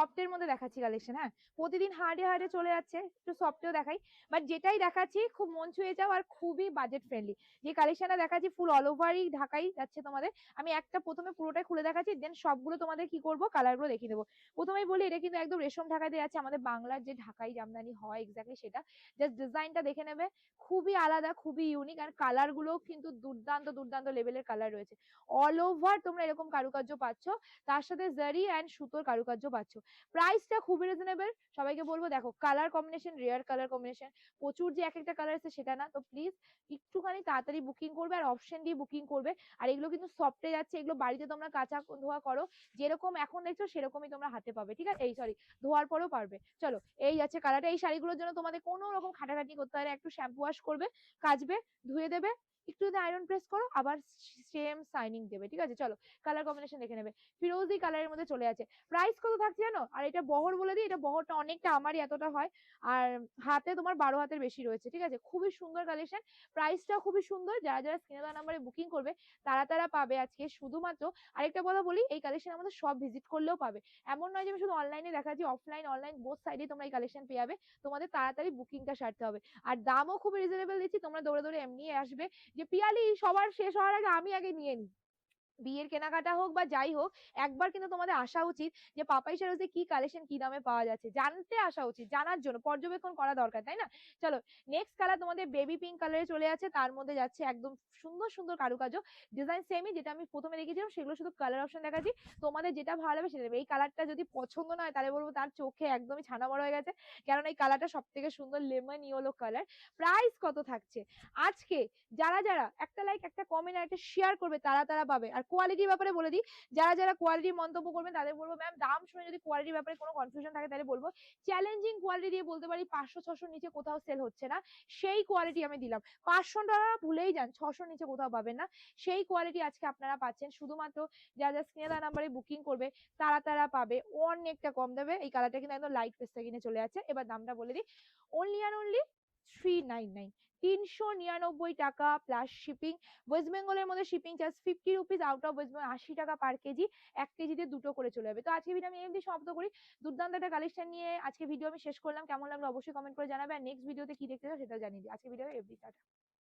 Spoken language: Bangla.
সফটের মধ্যে দেখাচ্ছি কালেকশন হ্যাঁ? প্রতিদিন হার্ডে হার্ডে চলে যাচ্ছে, একটু সফটেও দেখাই। বাট যেটাই দেখাচ্ছি, খুব মন ছুঁয়ে যাও আর খুবই বাজেট ফ্রেন্ডলি যে কালেকশনটা দেখাচ্ছি ফুল অল ওভারই ঢাকাই যাচ্ছে তোমাদের। আমি একটা প্রথমে পুরোটাই খুলে দেখাচ্ছি দেন সবগুলো তোমাদের কি করব কালারগুলো দেখিয়ে দেবো। প্রথমেই বলি, এটা কিন্তু একদম রেশম ঢাকাতে আছে, আমাদের বাংলার যে ঢাকাই জামদানি হয় এক্স্যাক্টলি সেটা। জাস্ট ডিজাইনটা দেখে নেবে, খুবই আলাদা, খুবই ইউনিক আর কালারগুলো কিন্তু দুর্দান্ত দুর্দান্ত লেভেলের কালার রয়েছে। অল ওভার তোমরা এরকম কারুকার্য পাচ্ছ, তার সাথে জারি অ্যান্ড সুতোর কারুকার্য পাচ্ছ। প্রাইসটা খুবই রিজনেবল সবাইকে বলব, দেখো colour combination rare colour combination প্রচুর যে এক একটা কালার আছে সেটা না। তো প্লিজ একটুখানি তাড়াতাড়ি বুকিং করবে আর অপশন দিয়ে বুকিং করবে। আর এগুলো কিন্তু সফটে যাচ্ছে, এগুলো বাড়িতে তোমরা কাঁচা ধোয়া করো। যেরকম এখন দেখছ, সেরকমই তোমরা হাতে পাবে, ঠিক আছে? এই সরি ধোয়ার পরেও পারবে। চলো, এই যাচ্ছে কালারটা এই শাড়িগুলোর জন্য তোমাদের কোনো রকম খাটাখাটি করতে হয় একটু শ্যাম্পু ওয়াশ করবে, কাচবে, ধুয়ে দেবে। একটু যদি আয়রন প্রেস করো, আবার সেম শাইনিং দেবে, ঠিক আছে? চলো কালার কম্বিনেশন দেখে নেবে। ফিরোজি কালারের মধ্যে চলে আছে। প্রাইস কত থাকছে জানো? আর এটা বহর বলে দিই, এটা বহরটা অনেকটা আমারই এতটা হয়। আর হাতে তোমার বারো হাতের বেশি রয়েছে, ঠিক আছে? খুবই সুন্দর কালেকশন প্রাইসটা খুবই সুন্দর। যারা যারা স্ক্রিনে দেওয়া নাম্বারে বুকিং করবে, তারা তারা পাবে আজকে। শুধুমাত্র আরেকটা কথা বলি, এই কালেকশন আমাদের সব ভিজিট করলেও পাবে। এমন নয় যে আমি শুধু অনলাইনে দেখাচ্ছি অফলাইন অনলাইন বোথ সাইডে তোমরা এই কালেকশন পেয়ে যাবে। তোমাদের তাড়াতাড়ি বুকিংটা সারতে হবে। আর দামও খুব রিজনেবল দিচ্ছি, তোমরা দৌড়ে দৌড়ে এমনি আসবে। যে পিয়ালি সবার শেষ হওয়ার আগে আমি আগে নিয়ে নিই। বিয়ের কেনাকাটা হোক বা যাই হোক, একবার কিন্তু তোমাদের আসা উচিত যে পাপাই সারোজে কি কালেকশন কি দামে পাওয়া যাচ্ছে। জানতে আসা উচিত, জানার জন্য, পর্যবেক্ষণ করা দরকার, তাই না? চলো নেক্সট কালার তোমাদের বেবি পিঙ্ক কালারে চলে যাচ্ছে, তার মধ্যে যাচ্ছে একদম সুন্দর সুন্দর কারুকার্য। ডিজাইন সেমই যেটা আমি প্রথমে রেখেছিলাম সেগুলো শুধু কালার অপশন দেখাচ্ছি। তোমাদের যেটা ভালো লাগবে সেটা এই কালারটা যদি পছন্দ না হয়, তাহলে বলব তার চোখে একদমই ছানা বড় হয়ে গেছে। কারণ এই কালারটা সব থেকে সুন্দর লেমন ইয়েলো কালার প্রাইস কত থাকছে? আজকে যারা যারা একটা লাইক একটা কমেন্ট আর একটা শেয়ার করবে, তারা তারা পাবে। আর কোয়ালিটির ব্যাপারে বলে দিই। যারা যারা কোয়ালিটি মন্তব্য করবেন তাদের বলব ম্যাম দাম শুনে যদি কোয়ালিটির ব্যাপারে কোনো কনফিউশন থাকে তাহলে বলব চ্যালেঞ্জিং কোয়ালিটি দিয়ে বলতে পারি পাঁচশো ছশোর নিচে কোথাও সেল হচ্ছে না। সেই কোয়ালিটি আমি দিলাম। পাঁচশো টাকা ভুলেই যান, ছশোর নিচে কোথাও পাবেন না। সেই কোয়ালিটি আজকে আপনারা পাচ্ছেন। শুধুমাত্র যারা যারা স্ক্রিনে দেওয়া নাম্বারে বুকিং করবে, তারা তারা পাবে। অনেকটা কম দেবে। এই কালারটা কিন্তু একদম লাইট পেস্টা কিনে চলে যাচ্ছে। এবার দামটা বলে দিই। Only and only three nine nine তিনশো নিরানব্বই টাকা প্লাস শিপিং ওয়েস্ট বেঙ্গলের মধ্যে shipping charge fifty rupees out of West Bengal আশি টাকা পার কেজি, এক কেজিতে দুটো করে চলে যাবে। তো আজকে ভিডিও আমি এমনি সমাপ্ত করি। দুর্দান্ত একটা কালেকশন নিয়ে আজকে ভিডিও আমি শেষ করলাম। কেমন লাগল অবশ্যই কমেন্ট করে জানাবে। আর নেক্সট ভিডিওতে কি দেখতে চাও সেটাও জানিয়ে দিই আজকে ভিডিও এমনি টাটা।